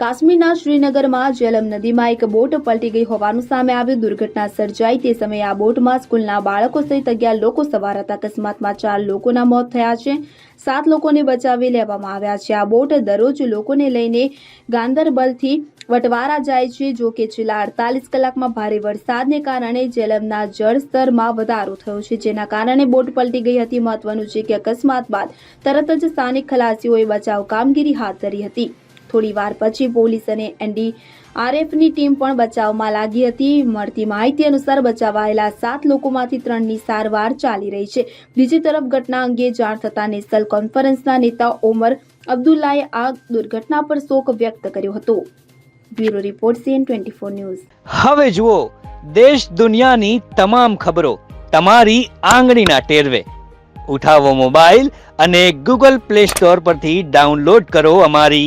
કાશ્મીરના શ્રીનગરમાં જેલમ નદીમાં એક બોટ પલટી ગઈ હોવાનું સામે આવ્યું. દુર્ઘટના સર્જાઈ તે સમયે આ બોટમાં સ્કૂલના બાળકો સહિત અગિયાર લોકો સવાર હતા. અકસ્માતમાં ચાર લોકોના મોત થયા છે. સાત લોકોને બચાવી લેવામાં આવ્યા છે. આ બોટ દરરોજ લોકોને લઈને ગાંદરબલથી વટવારા જાય છે. જો કે છેલ્લા અડતાલીસ કલાકમાં ભારે વરસાદને કારણે જેલમના જળસ્તરમાં વધારો થયો છે. જેના કારણે બોટ પલટી ગઈ હતી. મહત્વનું છે કે અકસ્માત બાદ તરત જ સ્થાનિક ખલાસીઓએ બચાવ કામગીરી હાથ ધરી હતી. થોડી વાર પછી પોલીસ અને એનડીઆરએફની ટીમ પણ બચાવમાં લાગી હતી. મળતી માહિતી અનુસાર બચાવાયેલા સાત લોકોમાંથી ત્રણની સારવાર ચાલી રહી છે. બીજી તરફ ઘટના અંગે જાણ થતાં નેશનલ કોન્ફરન્સના નેતા ઓમર અબ્દુલ્લાએ આ દુર્ઘટના પર શોક વ્યક્ત કર્યો હતો. Bureau report CN twenty four news. હવે જુઓ, દેશ દુનિયાની તમામ ખબરો તમારી આંગળીના ટેરવે. ઉઠાવો મોબાઈલ અને ગૂગલ પ્લે સ્ટોર પરથી ડાઉનલોડ કરો અમારી